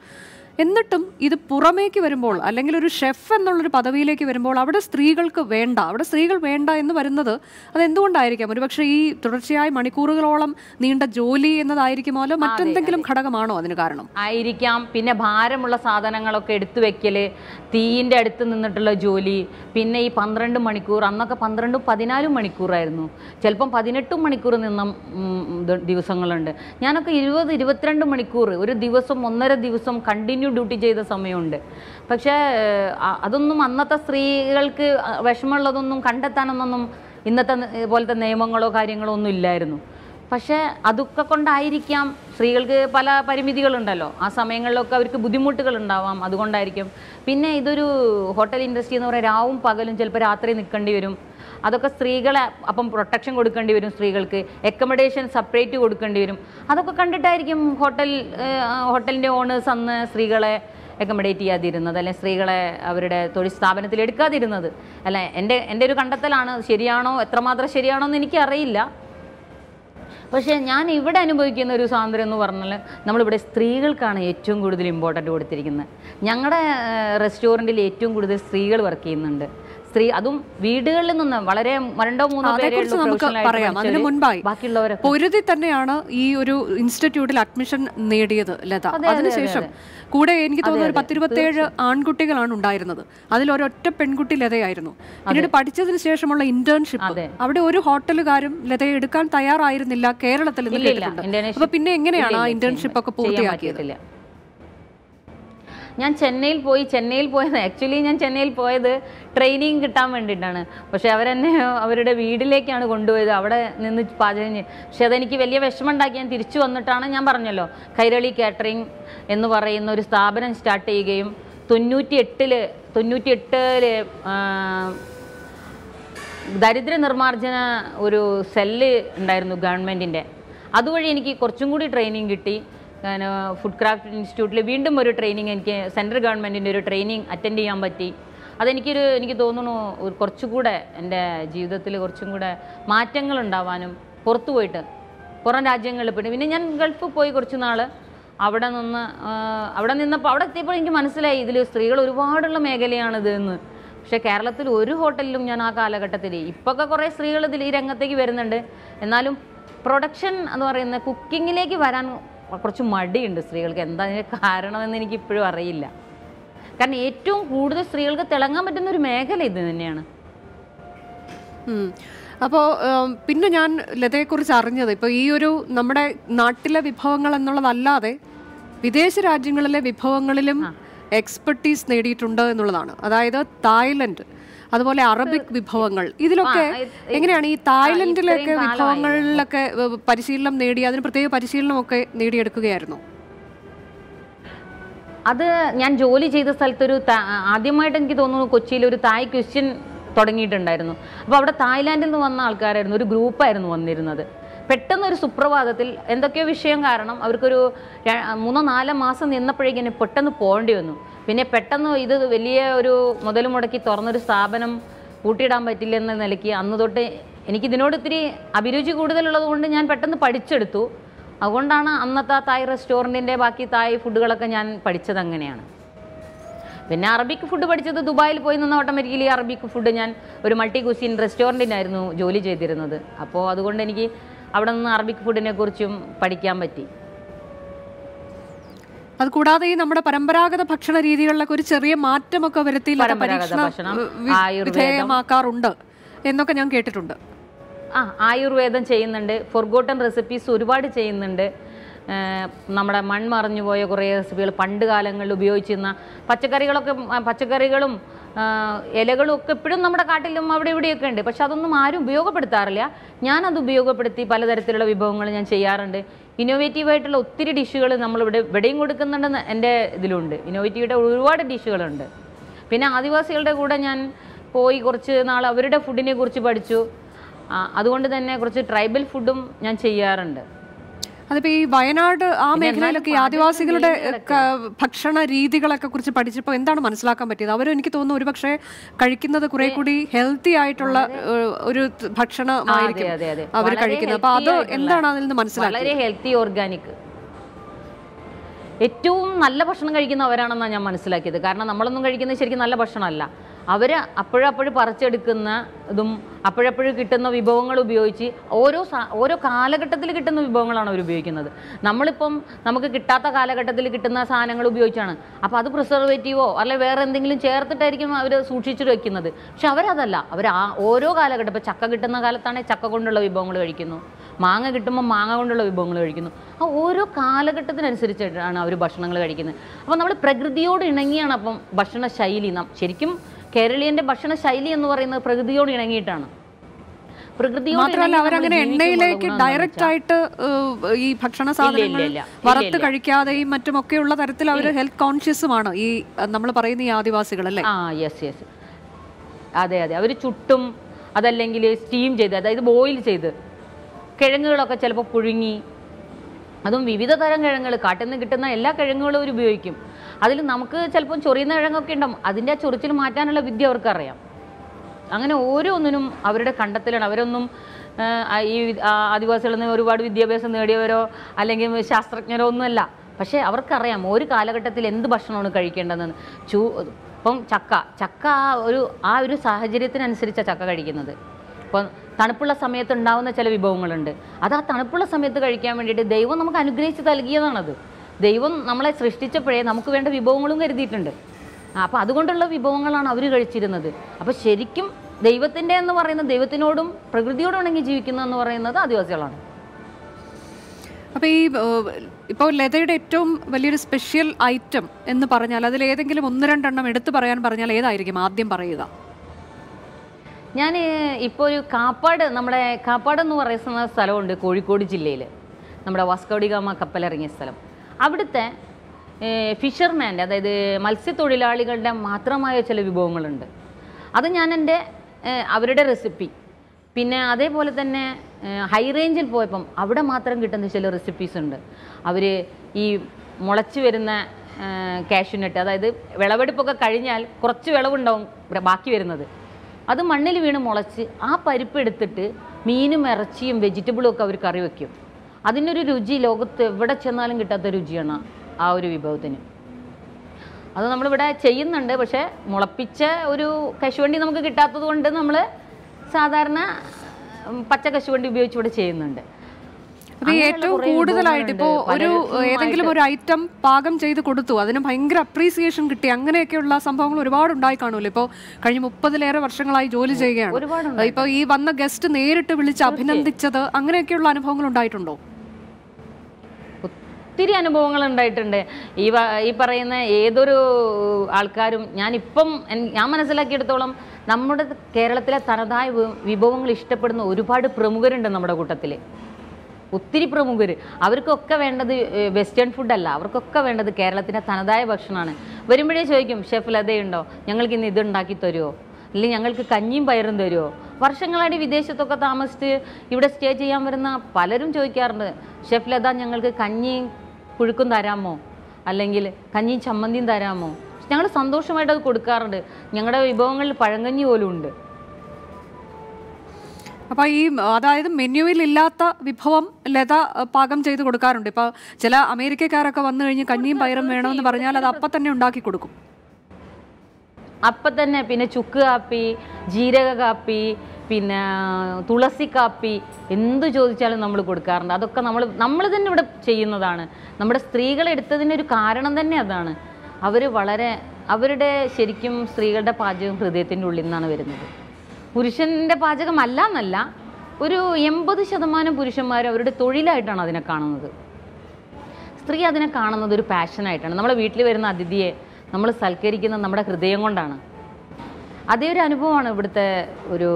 എന്നിട്ടും ഇത് പുറമേക്ക് വരുമ്പോൾ അല്ലെങ്കിൽ ഒരു ഷെഫ് എന്നുള്ളൊരു പദവിയിലേക്ക് വരുമ്പോൾ അവിടെ സ്ത്രീകൾക്ക് വേണ്ട അവിടെ സ്ത്രീകൾ വേണ്ട എന്ന് വരുന്നത് അതെന്തുകൊണ്ടായിരിക്കാം? ഒരുപക്ഷെ ഈ തുടർച്ചയായ മണിക്കൂറുകളോളം നീണ്ട ജോലി എന്നതായിരിക്കുമോ? മറ്റെന്തെങ്കിലും ഘടകമാണോ അതിന് കാരണം? ആയിരിക്കാം. പിന്നെ ഭാരമുള്ള സാധനങ്ങളൊക്കെ എടുത്തു വെക്കൽ തീയിന്റെ അടുത്ത് നിന്നിട്ടുള്ള ജോലി പിന്നെ ഈ പന്ത്രണ്ട് മണിക്കൂർ അന്നൊക്കെ പന്ത്രണ്ടും പതിനാലും മണിക്കൂറായിരുന്നു. ചിലപ്പം പതിനെട്ടും മണിക്കൂർ നിന്ന ദിവസങ്ങളുണ്ട്. ഞാനൊക്കെ ഇരുപത് ഇരുപത്തിരണ്ട് മണിക്കൂർ ഒരു ദിവസം ഒന്നര ദിവസം കണ്ടിന്യൂ ഡ്യൂട്ടി ചെയ്ത സമയമുണ്ട്. പക്ഷേ അതൊന്നും അന്നത്തെ സ്ത്രീകൾക്ക് വിഷമമുള്ളതൊന്നും കണ്ടെത്താനൊന്നും ഇന്നത്തെ പോലത്തെ നിയമങ്ങളോ കാര്യങ്ങളോ ഒന്നും ഇല്ലായിരുന്നു. പക്ഷേ അതൊക്കെ കൊണ്ടായിരിക്കാം. സ്ത്രീകൾക്ക് പല പരിമിതികളുണ്ടല്ലോ. ആ സമയങ്ങളിലൊക്കെ അവർക്ക് ബുദ്ധിമുട്ടുകൾ ഉണ്ടാവാം അതുകൊണ്ടായിരിക്കും. പിന്നെ ഇതൊരു ഹോട്ടൽ ഇൻഡസ്ട്രി എന്ന് പറയുന്നത് രാവും പകലും ചിലപ്പോൾ രാത്രി നിൽക്കേണ്ടി വരും. അതൊക്കെ സ്ത്രീകളെ അപ്പം പ്രൊട്ടക്ഷൻ കൊടുക്കേണ്ടി വരും സ്ത്രീകൾക്ക്. അക്കമഡേഷൻ സെപ്പറേറ്റ് കൊടുക്കേണ്ടി വരും. അതൊക്കെ കണ്ടിട്ടായിരിക്കും ഹോട്ടൽ ഹോട്ടലിന്റെ ഓണേഴ്സ് അന്ന് സ്ത്രീകളെ അക്കമഡേറ്റ് ചെയ്യാതിരുന്നത്. അല്ലെങ്കിൽ സ്ത്രീകളെ അവരുടെ തൊഴിൽ സ്ഥാപനത്തിൽ എടുക്കാതിരുന്നത്. അല്ല? എന്റെ എന്റെ ഒരു കണ്ടെത്തലാണ്. ശരിയാണോ? എത്രമാത്രം ശരിയാണോ എന്ന് എനിക്കറിയില്ല. പക്ഷേ ഞാൻ ഇവിടെ അനുഭവിക്കുന്ന ഒരു സ്വാതന്ത്ര്യം എന്ന് പറഞ്ഞാൽ നമ്മളിവിടെ സ്ത്രീകൾക്കാണ് ഏറ്റവും കൂടുതൽ ഇമ്പോർട്ടന്റ് കൊടുത്തിരിക്കുന്നത്. ഞങ്ങളുടെ റെസ്റ്റോറന്റിൽ ഏറ്റവും കൂടുതൽ സ്ത്രീകൾ വർക്ക് ചെയ്യുന്നുണ്ട്. സ്ത്രീ അതും വീടുകളിൽ നിന്ന് വളരെ രണ്ടോ മൂന്നോ നമുക്ക് പറയാം. അതിന്. മുൻപായി ബാക്കിയുള്ളവർ പൊരുതി തന്നെയാണ് ഈ ഒരു ഇൻസ്റ്റിറ്റ്യൂട്ടിൽ അഡ്മിഷൻ നേടിയത് ലത. അതെ, അതെ, അതിനുശേഷം കൂടെ എനിക്ക് തോന്നുന്നു ഒരു പത്തിരുപത്തേഴ് ആൺകുട്ടികളാണ് ഉണ്ടായിരുന്നത്. അതിൽ ഒരൊറ്റ പെൺകുട്ടി ലതയായിരുന്നു. പിന്നീട് പഠിച്ചതിന് ശേഷമുള്ള ഇന്റേൺഷിപ്പ് അവിടെ ഒരു ഹോട്ടലുകാരും ലതയെ എടുക്കാൻ തയ്യാറായിരുന്നില്ല കേരളത്തിൽ നിന്ന്. കേട്ടിട്ടുണ്ട്. അപ്പൊ പിന്നെ എങ്ങനെയാണ് ആ ഇന്റേൺഷിപ്പ് ഒക്കെ പൂർത്തിയാക്കിയത്. ഞാൻ ചെന്നൈയിൽ പോയി ചെന്നൈയിൽ പോയത് ആക്ച്വലി ഞാൻ ചെന്നൈയിൽ പോയത് ട്രെയിനിങ് കിട്ടാൻ വേണ്ടിയിട്ടാണ്. പക്ഷെ അവരെന്നെ അവരുടെ വീട്ടിലേക്കാണ് കൊണ്ടുപോയത്. അവിടെ നിന്ന് പാചകം ചെയ്യും പക്ഷെ അതെനിക്ക് വലിയ വിഷമം ഉണ്ടാക്കി ഞാൻ തിരിച്ചു വന്നിട്ടാണ് ഞാൻ പറഞ്ഞല്ലോ കൈരളി കാറ്ററിംഗ് എന്ന് പറയുന്ന ഒരു സ്ഥാപനം സ്റ്റാർട്ട് ചെയ്യുകയും തൊണ്ണൂറ്റി എട്ടിൽ തൊണ്ണൂറ്റി എട്ടിൽ ദരിദ്ര നിർമ്മാർജന ഒരു സെല്ല് ഉണ്ടായിരുന്നു ഗവൺമെന്റിന്റെ അതുവഴി എനിക്ക് കുറച്ചും കൂടി ട്രെയിനിങ് കിട്ടി. ഫുഡ് ക്രാഫ്റ്റ് ഇൻസ്റ്റിറ്റ്യൂട്ടിൽ വീണ്ടും ഒരു ട്രെയിനിങ് എനിക്ക് സെൻട്രൽ ഗവൺമെന്റിന്റെ ഒരു ട്രെയിനിങ് അറ്റൻഡ് ചെയ്യാൻ പറ്റി. അതെനിക്കൊരു എനിക്ക് തോന്നുന്നു ഒരു കുറച്ചുകൂടെ എന്റെ ജീവിതത്തിൽ കുറച്ചും കൂടെ മാറ്റങ്ങൾ ഉണ്ടാവാനും പുറത്തു പോയിട്ട് പുറം രാജ്യങ്ങളിൽ പോയിട്ട്. പിന്നെ ഞാൻ ഗൾഫിൽ പോയി കുറച്ച് നാൾ അവിടെ നിന്ന് അവിടെ നിന്നപ്പോൾ അവിടെ എത്തിയപ്പോൾ എനിക്ക് മനസ്സിലായി ഇതിൽ സ്ത്രീകൾ ഒരുപാടുള്ള മേഖലയാണിത് എന്ന് പക്ഷേ കേരളത്തിൽ ഒരു ഹോട്ടലിലും ഞാൻ ആ കാലഘട്ടത്തിൽ ഇപ്പോഴൊക്കെ കുറേ സ്ത്രീകൾ ഇതിൽ ഈ രംഗത്തേക്ക് വരുന്നുണ്ട്. എന്നാലും പ്രൊഡക്ഷൻ എന്ന് പറയുന്ന കുക്കിങ്ങിലേക്ക് വരാൻ കുറച്ച് മടിയുണ്ട് സ്ത്രീകൾക്ക്. എന്താ അതിന് കാരണമെന്ന് എനിക്ക് ഇപ്പോഴും അറിയില്ല. കാരണം ഏറ്റവും കൂടുതൽ സ്ത്രീകൾക്ക് തിളങ്ങാൻ പറ്റുന്ന ഒരു മേഖല ഇത് തന്നെയാണ്. അപ്പോൾ പിന്നെ ഞാൻ ലതയെക്കുറിച്ച് അറിഞ്ഞത് ഇപ്പോൾ ഈ ഒരു നമ്മുടെ നാട്ടിലെ വിഭവങ്ങൾ എന്നുള്ളതല്ലാതെ വിദേശ രാജ്യങ്ങളിലെ വിഭവങ്ങളിലും എക്സ്പെർട്ടീസ് നേടിയിട്ടുണ്ട് എന്നുള്ളതാണ്. അതായത് തായ്ലൻഡ്. അതുപോലെ അറബിക് വിഭവങ്ങൾ. ഇതിലൊക്കെ എങ്ങനെയാണ് ഈ തായ്ലൻഡിലൊക്കെ വിഭവങ്ങളിലൊക്കെ പരിശീലനം നേടി അതിന് പ്രത്യേക പരിശീലനമൊക്കെ നേടിയെടുക്കുകയായിരുന്നു? അത് ഞാൻ ജോലി ചെയ്ത സ്ഥലത്തൊരു ആദ്യമായിട്ട് എനിക്ക് തോന്നുന്നു കൊച്ചിയിൽ ഒരു തായ് ക്വസ്റ്റ്യൻ തുടങ്ങിയിട്ടുണ്ടായിരുന്നു. അപ്പോൾ അവിടെ തായ്ലാൻഡിൽ നിന്ന് വന്ന ആൾക്കാരായിരുന്നു ഒരു ഗ്രൂപ്പായിരുന്നു വന്നിരുന്നത്. പെട്ടെന്ന് ഒരു സുപ്രഭാതത്തിൽ എന്തൊക്കെയോ വിഷയം കാരണം അവർക്കൊരു മൂന്നോ നാലോ മാസം നിന്നപ്പോഴേക്കും പെട്ടെന്ന് പോകേണ്ടി വന്നു. പിന്നെ പെട്ടെന്ന് ഇത് വലിയ ഒരു മുതൽ മുടക്കി തുറന്നൊരു സ്ഥാപനം കൂട്ടിയിടാൻ പറ്റില്ല എന്ന നിലയ്ക്ക് അന്ന് തൊട്ട് എനിക്ക് ഇതിനോട് ഇത്തിരി അഭിരുചി കൂടുതലുള്ളത് കൊണ്ട് ഞാൻ പെട്ടെന്ന് പഠിച്ചെടുത്തു. അതുകൊണ്ടാണ് അന്നത്തെ തായ് റെസ്റ്റോറന്റിന്റെ ബാക്കി തായ് ഫുഡുകളൊക്കെ ഞാൻ പഠിച്ചത് അങ്ങനെയാണ്. പിന്നെ അറബിക് ഫുഡ് പഠിച്ചത് ദുബായിൽ പോയി നിന്ന് ഓട്ടോമാറ്റിക്കലി അറബിക് ഫുഡ് ഞാൻ ഒരു മൾട്ടി കുസിൻ റെസ്റ്റോറന്റിനായിരുന്നു ജോലി ചെയ്തിരുന്നത്. അപ്പോൾ അതുകൊണ്ട് എനിക്ക് അവിടെ നിന്ന് അറബിക് ഫുഡിനെ കുറിച്ചും പഠിക്കാൻ പറ്റി. അത് കൂടാതെ ഈ നമ്മുടെ പരമ്പരാഗത ഭക്ഷണ രീതികളിലൊക്കെ ഒരു ചെറിയ മാറ്റമൊക്കെ വരുത്തി ആയുർവേദമാക്കാറുണ്ട്. വിധേയമാക്കാറുണ്ട് എന്നൊക്കെ ഞാൻ കേട്ടിട്ടുണ്ട്. ആ ആയുർവേദം ചെയ്യുന്നുണ്ട് ഫൊർഗോട്ടൺ റെസിപ്പീസ് ഒരുപാട് ചെയ്യുന്നുണ്ട്. നമ്മുടെ മൺമറഞ്ഞു പോയ കുറേ റെസിപ്പികൾ പണ്ട് കാലങ്ങളിൽ ഉപയോഗിച്ചിരുന്ന പച്ചക്കറികളൊക്കെ പച്ചക്കറികളും ഇലകളും ഒക്കെ ഇപ്പോഴും നമ്മുടെ കാട്ടിലും അവിടെ ഇവിടെയൊക്കെ ഉണ്ട്. പക്ഷെ അതൊന്നും ആരും ഉപയോഗപ്പെടുത്താറില്ല. ഞാനത് ഉപയോഗപ്പെടുത്തി പലതരത്തിലുള്ള വിഭവങ്ങൾ ഞാൻ ചെയ്യാറുണ്ട്. ഇന്നോവേറ്റീവ് ആയിട്ടുള്ള ഒത്തിരി ഡിഷുകൾ നമ്മളിവിടെ ഇവിടെയും കൊടുക്കുന്നുണ്ടെന്ന് എന്റെ ഇതിലുണ്ട്. ഇന്നോവേറ്റീവായിട്ട് ഒരുപാട് ഡിഷുകളുണ്ട് പിന്നെ ആദിവാസികളുടെ കൂടെ ഞാൻ പോയി കുറച്ച് നാൾ അവരുടെ ഫുഡിനെ കുറിച്ച് പഠിച്ചു. അതുകൊണ്ട് തന്നെ കുറച്ച് ട്രൈബൽ ഫുഡും ഞാൻ ചെയ്യാറുണ്ട്. അതിപ്പോ ഈ വയനാട് ആ മേഖലയിലൊക്കെ ആദിവാസികളുടെ ഭക്ഷണ രീതികളൊക്കെ കുറിച്ച് പഠിച്ചപ്പോൾ എന്താണ് മനസ്സിലാക്കാൻ പറ്റിയത്? അവർ എനിക്ക് തോന്നുന്നു ഒരുപക്ഷെ കഴിക്കുന്നത് കുറെ കൂടി ഹെൽത്തി ആയിട്ടുള്ള ഒരു ഭക്ഷണമായിരിക്കും. അവർ കഴിക്കുന്നത്. അപ്പൊ അത് എന്താണ് അതിൽ നിന്ന് മനസ്സിലാക്കുന്നത് വളരെ ഹെൽത്തി ഓർഗാനിക് ഏറ്റവും നല്ല ഭക്ഷണം കഴിക്കുന്നവരാണെന്നാണ് ഞാൻ മനസ്സിലാക്കിയത്. കാരണം നമ്മളൊന്നും കഴിക്കുന്നത് ശരിക്കും നല്ല ഭക്ഷണമല്ല. അവർ അപ്പോഴപ്പോഴും പറിച്ചെടുക്കുന്ന ഇതും അപ്പോഴപ്പോഴും കിട്ടുന്ന വിഭവങ്ങൾ ഉപയോഗിച്ച് ഓരോ ഓരോ കാലഘട്ടത്തിൽ കിട്ടുന്ന വിഭവങ്ങളാണ് അവർ ഉപയോഗിക്കുന്നത്. നമ്മളിപ്പം നമുക്ക് കിട്ടാത്ത കാലഘട്ടത്തിൽ കിട്ടുന്ന സാധനങ്ങൾ ഉപയോഗിച്ചാണ്. അപ്പോൾ അത് പ്രിസർവേറ്റീവോ അല്ലെ വേറെ എന്തെങ്കിലും ചേർത്തിട്ടായിരിക്കും അവർ സൂക്ഷിച്ചു വെക്കുന്നത്. പക്ഷെ അവരതല്ല. അവർ ആ ഓരോ കാലഘട്ടം ഇപ്പോൾ ചക്ക കിട്ടുന്ന കാലത്താണെങ്കിൽ ചക്ക കൊണ്ടുള്ള വിഭവങ്ങൾ കഴിക്കുന്നു. മാങ്ങ കിട്ടുമ്പോൾ മാങ്ങ കൊണ്ടുള്ള വിഭവങ്ങൾ കഴിക്കുന്നു. ആ ഓരോ കാലഘട്ടത്തിനനുസരിച്ചിട്ടാണ് അവർ ഭക്ഷണങ്ങൾ കഴിക്കുന്നത്. അപ്പോൾ നമ്മൾ പ്രകൃതിയോട് ഇണങ്ങിയാണ് അപ്പം ഭക്ഷണ ശൈലി. നാം ശരിക്കും കേരളീയന്റെ ഭക്ഷണ ശൈലി എന്ന് പറയുന്നത് പ്രകൃതിയോട് ഇണങ്ങിയിട്ടാണ്. മാത്രമല്ല അവരങ്ങനെ എണ്ണയിലേക്ക് ഡയറക്റ്റ് ആയിട്ട് ഈ ഭക്ഷണ സാധനങ്ങൾ. വറുത്ത്. കഴിക്കാതെയും മറ്റുമൊക്കെയുള്ള തരത്തിൽ അവർ ഹെൽത്ത് കോൺഷ്യസുമാണ് ഈ നമ്മൾ പറയുന്ന ഈ ആദിവാസികൾ അല്ലേ? ആ യെസ് യെസ് അതെ അതെ. അവർ ചുട്ടും അതല്ലെങ്കിൽ സ്റ്റീം ചെയ്ത് അതായത് ബോയിൽ ചെയ്ത് കിഴങ്ങുകളൊക്കെ ചിലപ്പോൾ പുഴുങ്ങി. അതും വിവിധ തരം കിഴങ്ങുകൾ കാട്ടിൽ നിന്ന് കിട്ടുന്ന എല്ലാ കിഴങ്ങുകളും അവർ ഉപയോഗിക്കും. അതിൽ നമുക്ക് ചിലപ്പം ചൊറിയുന്ന കിഴങ്ങൊക്കെ ഉണ്ടാവും. അതിന്റെ ആ ചൊറിച്ചിൽ മാറ്റാനുള്ള വിദ്യ അവർക്കറിയാം. അങ്ങനെ ഓരോന്നിനും അവരുടെ കണ്ടെത്തലാണ്. അവരൊന്നും ഈ ആദിവാസികളിൽ നിന്ന് ഒരുപാട് വിദ്യാഭ്യാസം നേടിയവരോ അല്ലെങ്കിൽ ശാസ്ത്രജ്ഞരോ ഒന്നുമല്ല. പക്ഷേ അവർക്കറിയാം ഒരു കാലഘട്ടത്തിൽ എന്ത് ഭക്ഷണമാണ് കഴിക്കേണ്ടതെന്ന്. ചൂ ഇപ്പം ചക്ക. ചക്ക ആ ഒരു ആ ഒരു സാഹചര്യത്തിനനുസരിച്ചാണ് ചക്ക കഴിക്കുന്നത്. ഇപ്പം തണുപ്പുള്ള സമയത്ത് ഉണ്ടാവുന്ന ചില വിഭവങ്ങളുണ്ട്. അത് ആ തണുപ്പുള്ള സമയത്ത് കഴിക്കാൻ വേണ്ടിയിട്ട് ദൈവം നമുക്ക് അനുഗ്രഹിച്ച് നൽകിയതാണത്. ദൈവം നമ്മളെ സൃഷ്ടിച്ചപ്പോഴേ നമുക്ക് വേണ്ട വിഭവങ്ങളും കരുതിയിട്ടുണ്ട്. അപ്പോൾ അതുകൊണ്ടുള്ള വിഭവങ്ങളാണ് അവർ കഴിച്ചിരുന്നത്. അപ്പോൾ ശരിക്കും ദൈവത്തിന്റെ എന്ന് പറയുന്നത് ദൈവത്തിനോടും പ്രകൃതിയോടും ഇണങ്ങി ജീവിക്കുന്നതെന്ന് പറയുന്നത് ആദിവാസികളാണ്. അപ്പോൾ ഈ ഇപ്പോൾ ലതയുടെ ഏറ്റവും വലിയൊരു സ്പെഷ്യൽ ഐറ്റം എന്ന് പറഞ്ഞാൽ അതിൽ ഏതെങ്കിലും ഒന്ന് രണ്ടെണ്ണം എടുത്തു പറയാൻ പറഞ്ഞാൽ ഏതായിരിക്കും? ആദ്യം പറയുക. ഞാൻ ഇപ്പോൾ ഒരു കാപ്പാട് നമ്മുടെ കാപ്പാട് എന്ന് പറയുന്ന സ്ഥലമുണ്ട് കോഴിക്കോട് ജില്ലയിൽ നമ്മുടെ വാസ്കോഡിഗാമ കപ്പലിറങ്ങിയ സ്ഥലം. അവിടുത്തെ ഫിഷർമാന്റെ അതായത് മത്സ്യത്തൊഴിലാളികളുടെ മാത്രമായ ചില വിഭവങ്ങളുണ്ട്. അത് ഞാൻ എന്റെ അവരുടെ റെസിപ്പി പിന്നെ അതേപോലെ തന്നെ ഹൈ റേഞ്ചിൽ പോയപ്പം അവിടെ മാത്രം കിട്ടുന്ന ചില റെസിപ്പീസ് ഉണ്ട്. അവർ ഈ മുളച്ച് വരുന്ന കാഷ്യൂനട്ട് അതായത് വിളവെടുപ്പൊക്കെ കഴിഞ്ഞാൽ കുറച്ച് വിളവുണ്ടാവും ബാക്കി വരുന്നത്. അത് മണ്ണിൽ വീണ് മുളച്ച് ആ പരിപ്പ് എടുത്തിട്ട് മീനും ഇറച്ചിയും വെജിറ്റബിളും ഒക്കെ അവർ കറി വെക്കും. അതിനൊരു രുചി ലോകത്ത് എവിടെ ചെന്നാലും കിട്ടാത്ത രുചിയാണ് ആ ഒരു വിഭവത്തിന്. അത് നമ്മളിവിടെ ചെയ്യുന്നുണ്ട് പക്ഷേ മുളപ്പിച്ച ഒരു കശുവണ്ടി നമുക്ക് കിട്ടാത്തത് കൊണ്ട് നമ്മൾ സാധാരണ പച്ച കശുവണ്ടി ഉപയോഗിച്ച് ഇവിടെ ചെയ്യുന്നുണ്ട്. ഏറ്റവും കൂടുതലായിട്ട് ഇപ്പോൾ ഒരു ഏതെങ്കിലും ഒരു ഐറ്റം പാകം ചെയ്ത് കൊടുത്തു. അതിന് ഭയങ്കര അപ്രീസിയേഷൻ കിട്ടി. അങ്ങനെയൊക്കെയുള്ള സംഭവങ്ങൾ ഒരുപാട് ഉണ്ടായി കാണുമല്ലോ. ഇപ്പോൾ കഴിഞ്ഞ മുപ്പതിലേറെ വർഷങ്ങളായി ജോലി ചെയ്യുകയാണ്. ഇപ്പോൾ ഈ വന്ന ഗസ്റ്റ് നേരിട്ട് വിളിച്ച് അഭിനന്ദിച്ചത് അങ്ങനെയൊക്കെയുള്ള അനുഭവങ്ങൾ ഉണ്ടായിട്ടുണ്ടോ? ഒത്തിരി അനുഭവങ്ങൾ ഉണ്ടായിട്ടുണ്ട്. ഈ ഈ പറയുന്ന ഏതൊരു ആൾക്കാരും ഞാനിപ്പം ഞാൻ മനസ്സിലാക്കിയെടുത്തോളം നമ്മുടെ കേരളത്തിലെ തനതായ വിഭവങ്ങൾ ഇഷ്ടപ്പെടുന്ന ഒരുപാട് പ്രമുഖരുണ്ട് നമ്മുടെ കൂട്ടത്തിൽ ഒത്തിരി പ്രമുഖർ അവർക്കൊക്കെ വേണ്ടത് വെസ്റ്റേൺ ഫുഡല്ല. അവർക്കൊക്കെ വേണ്ടത് കേരളത്തിന്റെ തനതായ ഭക്ഷണമാണ്. വരുമ്പോഴേ ചോദിക്കും ഷെഫ് ലതയുണ്ടോ? ഞങ്ങൾക്ക് ഇന്ന് ഇത് ഉണ്ടാക്കി തരുമോ അല്ലെങ്കിൽ ഞങ്ങൾക്ക് കഞ്ഞിയും പയറും തരുമോ വർഷങ്ങളായിട്ട് വിദേശത്തൊക്കെ താമസിച്ച് ഇവിടെ സ്റ്റേ ചെയ്യാൻ വരുന്ന പലരും ചോദിക്കാറുണ്ട്. ഷെഫ് ലത ഞങ്ങൾക്ക് കഞ്ഞിയും പുഴുക്കും തരാമോ? അല്ലെങ്കിൽ കഞ്ഞിയും ചമ്മന്തിയും തരാമോ? ഞങ്ങൾ സന്തോഷമായിട്ട് അത് കൊടുക്കാറുണ്ട്. ഞങ്ങളുടെ വിഭവങ്ങളിൽ പഴങ്കഞ്ഞി പോലും ഉണ്ട്. അപ്പോൾ ഈ അതായത് മെനുവിൽ ഇല്ലാത്ത വിഭവം ലത പാകം ചെയ്ത് കൊടുക്കാറുണ്ട്. ഇപ്പോൾ ചില അമേരിക്കക്കാരൊക്കെ വന്നു കഴിഞ്ഞ് കഞ്ഞിയും പയറും വേണമെന്ന് പറഞ്ഞാൽ അത് അപ്പം തന്നെ ഉണ്ടാക്കി കൊടുക്കും. അപ്പം തന്നെ പിന്നെ ചുക്ക് കാപ്പി ജീരക കാപ്പി പിന്നെ തുളസി കാപ്പി എന്ത് ചോദിച്ചാലും നമ്മൾ കൊടുക്കാറുണ്ട്. അതൊക്കെ നമ്മൾ നമ്മൾ തന്നെ ഇവിടെ ചെയ്യുന്നതാണ്. നമ്മുടെ സ്ത്രീകൾ എടുത്തതിന്റെ ഒരു കാരണം തന്നെ അതാണ്. അവർ വളരെ അവരുടെ ശരിക്കും സ്ത്രീകളുടെ പാചകം ഹൃദയത്തിന്റെ ഉള്ളിൽ നിന്നാണ് വരുന്നത്. പുരുഷന്റെ പാചകം അല്ല എന്നല്ല ഒരു എൺപത് ശതമാനം പുരുഷന്മാർ അവരുടെ തൊഴിലായിട്ടാണ് അതിനെ കാണുന്നത്. സ്ത്രീ അതിനെ കാണുന്നത് ഒരു പാഷനായിട്ടാണ് നമ്മളെ വീട്ടിൽ വരുന്ന അതിഥിയെ നമ്മൾ സൽക്കരിക്കുന്നത് നമ്മുടെ ഹൃദയം കൊണ്ടാണ്. അതേ ഒരു അനുഭവമാണ് ഇവിടുത്തെ ഒരു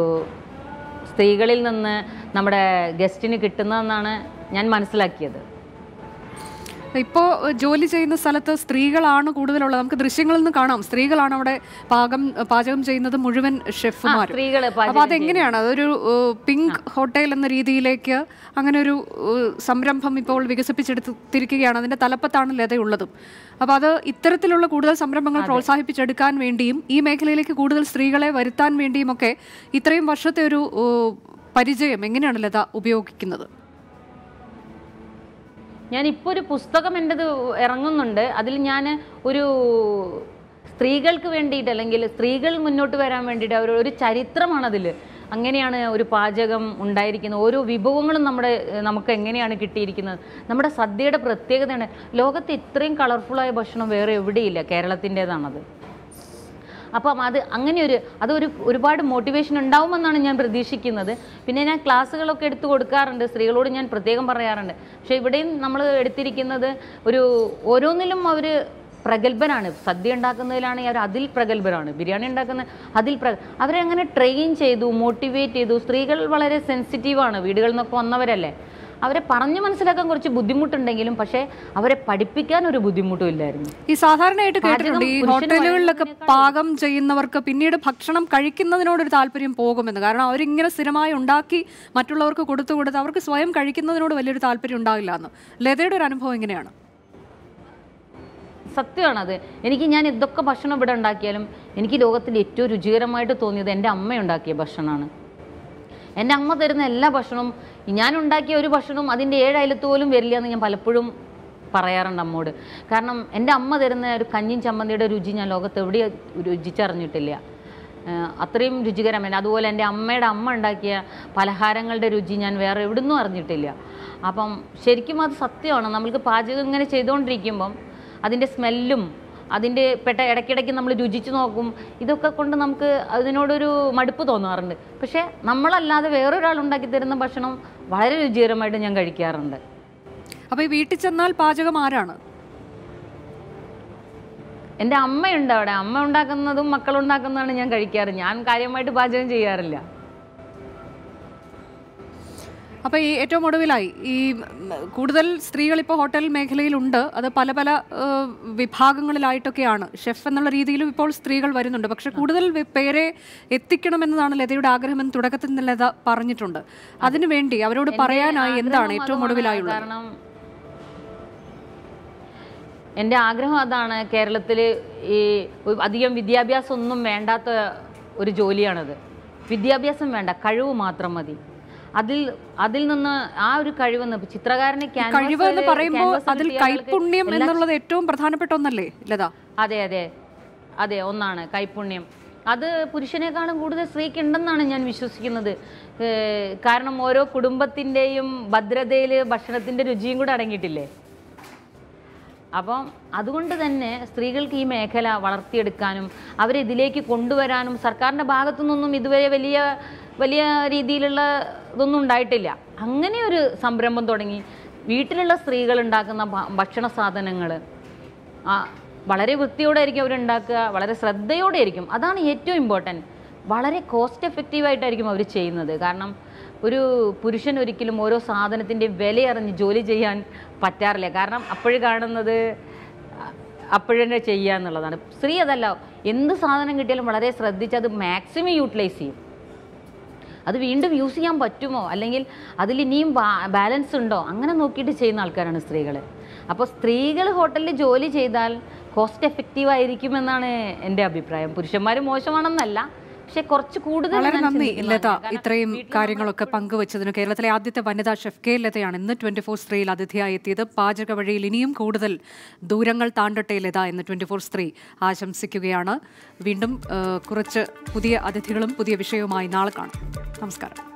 സ്ത്രീകളിൽ നിന്ന് നമ്മുടെ ഗസ്റ്റിന് കിട്ടുന്നതെന്നാണ് ഞാൻ മനസ്സിലാക്കിയത്. ഇപ്പോ ജോലി ചെയ്യുന്ന സ്ഥലത്ത് സ്ത്രീകളാണ് കൂടുതലുള്ളത്. നമുക്ക് ദൃശ്യങ്ങളിൽ നിന്ന് കാണാം. സ്ത്രീകളാണ് അവിടെ പാകം പാചകം ചെയ്യുന്നത് മുഴുവൻ ഷെഫുമാർ അപ്പോൾ അപ്പൊ അതെങ്ങനെയാണ്? അതൊരു പിങ്ക് ഹോട്ടൽ എന്ന രീതിയിലേക്ക് അങ്ങനെ ഒരു സംരംഭം ഇപ്പോൾ വികസിപ്പിച്ചെടുത്തിരിക്കുകയാണ്. അതിന്റെ തലപ്പത്താണ് ലതയുള്ളതും. അപ്പോൾ അത് ഇത്തരത്തിലുള്ള കൂടുതൽ സംരംഭങ്ങൾ പ്രോത്സാഹിപ്പിച്ചെടുക്കാൻ വേണ്ടിയും ഈ മേഖലയിലേക്ക് കൂടുതൽ സ്ത്രീകളെ വരുത്താൻ വേണ്ടിയും ഒക്കെ ഇത്രയും വർഷത്തെ ഒരു പരിചയം എങ്ങനെയാണ് ലത ഉപയോഗിക്കുന്നത്? ഞാനിപ്പോൾ ഒരു പുസ്തകം എന്റെത് ഇറങ്ങുന്നുണ്ട്. അതിൽ ഞാൻ ഒരു സ്ത്രീകൾക്ക് വേണ്ടിയിട്ട് അല്ലെങ്കിൽ സ്ത്രീകൾ മുന്നോട്ട് വരാൻ വേണ്ടിയിട്ട് അവർ ഒരു ചരിത്രമാണതിൽ അങ്ങനെയാണ് ഒരു പാചകം ഉണ്ടായിരിക്കുന്നത്. ഓരോ വിഭവങ്ങളും നമ്മുടെ നമുക്ക് എങ്ങനെയാണ് കിട്ടിയിരിക്കുന്നത്? നമ്മുടെ സദ്യയുടെ പ്രത്യേകതയാണ്. ലോകത്ത് ഇത്രയും കളർഫുള്ളായ ഭക്ഷണം വേറെ എവിടെയില്ല. കേരളത്തിന്റെതാണത്. അപ്പം അത് അങ്ങനെ ഒരു അതൊരു ഒരുപാട് മോട്ടിവേഷൻ ഉണ്ടാവുമെന്നാണ് ഞാൻ പ്രതീക്ഷിക്കുന്നത്. പിന്നെ ഞാൻ ക്ലാസ്സുകളൊക്കെ എടുത്തു കൊടുക്കാറുണ്ട് സ്ത്രീകളോട് ഞാൻ പ്രത്യേകം പറയാറുണ്ട്. പക്ഷേ ഇവിടെയും നമ്മൾ എടുത്തിരിക്കുന്നത് ഒരു ഓരോന്നിലും അവർ പ്രഗത്ഭരാണ്. സദ്യ ഉണ്ടാക്കുന്നതിലാണെങ്കിൽ അവർ അതിൽ പ്രഗത്ഭരാണ്. ബിരിയാണി ഉണ്ടാക്കുന്ന അതിൽ പ്ര അവരെ അങ്ങനെ ട്രെയിൻ ചെയ്തു മോട്ടിവേറ്റ് ചെയ്തു. സ്ത്രീകൾ വളരെ സെൻസിറ്റീവാണ് വീടുകളിൽ നിന്നൊക്കെ വന്നവരല്ലേ? അവരെ പറഞ്ഞു മനസ്സിലാക്കാൻ കുറച്ച് ബുദ്ധിമുട്ടുണ്ടെങ്കിലും പക്ഷേ അവരെ പഠിപ്പിക്കാൻ ഒരു ബുദ്ധിമുട്ടും ഇല്ലായിരുന്നു. ഈ സാധാരണയായിട്ട് കേട്ടിട്ടുണ്ട് ഈ ഹോട്ടലുകളിലൊക്കെ പാകം ചെയ്യുന്നവർക്ക് പിന്നീട് ഭക്ഷണം കഴിക്കുന്നതിനോടൊരു താല്പര്യം പോകുമെന്ന്. കാരണം അവരിങ്ങനെ സ്ഥിരമായി ഉണ്ടാക്കി മറ്റുള്ളവർക്ക് കൊടുത്തു കൊടുത്ത് അവർക്ക് സ്വയം കഴിക്കുന്നതിനോട് വലിയൊരു താല്പര്യം ഉണ്ടാവില്ല എന്ന്. ലതയുടെ ഒരു അനുഭവം എങ്ങനെയാണ്? സത്യമാണത്. എനിക്ക് ഞാൻ ഇതൊക്കെ ഭക്ഷണം ഇവിടെ ഉണ്ടാക്കിയാലും എനിക്ക് ലോകത്തിൽ ഏറ്റവും രുചികരമായിട്ട് തോന്നിയത് എന്റെ അമ്മ ഉണ്ടാക്കിയ ഭക്ഷണമാണ്. എന്റെ അമ്മ തരുന്ന എല്ലാ ഭക്ഷണവും ഞാൻ ഉണ്ടാക്കിയ ഒരു ഭക്ഷണവും അതിന്റെ ഏഴ് അയലത്ത് പോലും വരില്ല എന്ന് ഞാൻ പലപ്പോഴും പറയാറുണ്ട് അമ്മോട്. കാരണം എന്റെ അമ്മ തരുന്ന ഒരു കഞ്ഞിൻ ചമ്മന്തിയുടെ രുചി ഞാൻ ലോകത്ത് എവിടെ രുചിച്ചറിഞ്ഞിട്ടില്ല. അത്രയും രുചികരമാണ് അതുപോലെ എന്റെ അമ്മയുടെ അമ്മ ഉണ്ടാക്കിയ പലഹാരങ്ങളുടെ രുചി ഞാൻ വേറെ എവിടുന്നും അറിഞ്ഞിട്ടില്ല. അപ്പം ശരിക്കും അത് സത്യമാണ്. നമ്മൾക്ക് പാചകം ഇങ്ങനെ ചെയ്തുകൊണ്ടിരിക്കുമ്പം അതിന്റെ സ്മെല്ലും അതിന്റെ പെട്ട ഇടയ്ക്കിടയ്ക്ക് നമ്മൾ രുചിച്ച് നോക്കും. ഇതൊക്കെ കൊണ്ട് നമുക്ക് അതിനോടൊരു മടുപ്പ് തോന്നാറുണ്ട്. പക്ഷേ നമ്മളല്ലാതെ വേറൊരാൾ ഉണ്ടാക്കി തരുന്ന ഭക്ഷണം വളരെ രുചികരമായിട്ട് ഞാൻ കഴിക്കാറുണ്ട്. അപ്പോൾ ഈ വീട്ടിൽ ചെന്നാൽ പാചകം ആരാണ്? എന്റെ അമ്മയുണ്ട് അവിടെ. അമ്മ ഉണ്ടാക്കുന്നതും മക്കളുണ്ടാക്കുന്നതാണ് ഞാൻ കഴിക്കാറ്. ഞാൻ കാര്യമായിട്ട് പാചകം ചെയ്യാറില്ല. അപ്പൊ ഈ ഏറ്റവും ഒടുവിലായി ഈ കൂടുതൽ സ്ത്രീകൾ ഇപ്പോൾ ഹോട്ടൽ മേഖലയിലുണ്ട്. അത് പല പല വിഭാഗങ്ങളിലായിട്ടൊക്കെയാണ്. ഷെഫ് എന്നുള്ള രീതിയിലും ഇപ്പോൾ സ്ത്രീകൾ വരുന്നുണ്ട്. പക്ഷെ കൂടുതൽ പേരെ എത്തിക്കണമെന്നതാണ് ലതയുടെ ആഗ്രഹമെന്ന് തുടക്കത്തിൽ നിന്ന് ലത പറഞ്ഞിട്ടുണ്ട്. അതിനുവേണ്ടി അവരോട് പറയാനായി എന്താണ് ഏറ്റവും. ഒടുവിലായുള്ളത്? കാരണം എന്റെ ആഗ്രഹം അതാണ് കേരളത്തിൽ ഈ അധികം വിദ്യാഭ്യാസം ഒന്നും വേണ്ടാത്ത ഒരു ജോലിയാണത്. വിദ്യാഭ്യാസം വേണ്ട കഴിവ് മാത്രം മതി. അതിൽ അതിൽ നിന്ന് ആ ഒരു കഴിവ് ചിത്രകാരനെ കഴിവ് എന്ന് പറയുമ്പോൾ അതിൽ കൈപുണ്യം എന്നുള്ളത് ഏറ്റവും പ്രധാനപ്പെട്ട ഒന്നല്ലേ ലത? അതെ അതെ. അതെ ഒന്നാണ് കൈപുണ്യം. അത് പുരുഷനേക്കാളും കൂടുതൽ സ്ത്രീക്ക് ഉണ്ടെന്നാണ് ഞാൻ വിശ്വസിക്കുന്നത്. കാരണം ഓരോ കുടുംബത്തിന്റെയും ഭദ്രതയിൽ ഭക്ഷണത്തിന്റെ രുചിയും കൂടെ അടങ്ങിയിട്ടില്ലേ? അപ്പം അതുകൊണ്ട് തന്നെ സ്ത്രീകൾക്ക് ഈ മേഖല വളർത്തിയെടുക്കാനും അവരെ ഇതിലേക്ക് കൊണ്ടുവരാനും സർക്കാരിന്റെ ഭാഗത്തു നിന്നൊന്നും ഇതുവരെ വലിയ വലിയ രീതിയിലുള്ള ഇതൊന്നും ഉണ്ടായിട്ടില്ല. അങ്ങനെ ഒരു സംരംഭം തുടങ്ങി. വീട്ടിലുള്ള സ്ത്രീകൾ ഉണ്ടാക്കുന്ന ഭക്ഷണ സാധനങ്ങൾ വളരെ വൃത്തിയോടെ ആയിരിക്കും അവർ ഉണ്ടാക്കുക വളരെ ശ്രദ്ധയോടെ ആയിരിക്കും അതാണ് ഏറ്റവും ഇമ്പോർട്ടന്റ് വളരെ കോസ്റ്റ് എഫക്റ്റീവായിട്ടായിരിക്കും അവർ ചെയ്യുന്നത്. കാരണം ഒരു പുരുഷൻ ഒരിക്കലും ഓരോ സാധനത്തിന്റെ വില അറിഞ്ഞ് ജോലി ചെയ്യാൻ പറ്റാറില്ല. കാരണം അപ്പോഴും കാണുന്നത് അപ്പോഴന്നെ ചെയ്യുക എന്നുള്ളതാണ് സ്ത്രീ അതല്ല. എന്ത് സാധനം കിട്ടിയാലും വളരെ ശ്രദ്ധിച്ച് അത് മാക്സിമം യൂട്ടിലൈസ് ചെയ്യും. അത് വീണ്ടും യൂസ് ചെയ്യാൻ പറ്റുമോ? അല്ലെങ്കിൽ അതിൽ ഇനിയും ബാലൻസ് ഉണ്ടോ? അങ്ങനെ നോക്കിയിട്ട് ചെയ്യുന്ന ആൾക്കാരാണ് സ്ത്രീകൾ അപ്പോൾ സ്ത്രീകൾ ഹോട്ടലിൽ ജോലി ചെയ്താൽ കോസ്റ്റ് എഫക്റ്റീവ് ആയിരിക്കുമെന്നാണ് എന്റെ അഭിപ്രായം. പുരുഷന്മാർ മോശമാണെന്നല്ല. പക്ഷെ കുറച്ച് കൂടുതൽ വളരെ നന്ദി ലത ഇത്രയും കാര്യങ്ങളൊക്കെ പങ്കുവച്ചതിന് കേരളത്തിലെ ആദ്യത്തെ വനിതാ ഷെഫ് കെ. ലതയാണ് ഇന്ന് ട്വന്റി ഫോർ സ്ത്രീയിൽ അതിഥിയായി എത്തിയത്. പാചക വഴിയിൽ ഇനിയും കൂടുതൽ ദൂരങ്ങൾ താണ്ടട്ടെ ലത എന്ന് ട്വന്റി ഫോർ സ്ത്രീ ആശംസിക്കുകയാണ്. വീണ്ടും കുറച്ച് പുതിയ അതിഥികളും പുതിയ വിഷയവുമായി നാളെ കാണാം. നമസ്കാരം.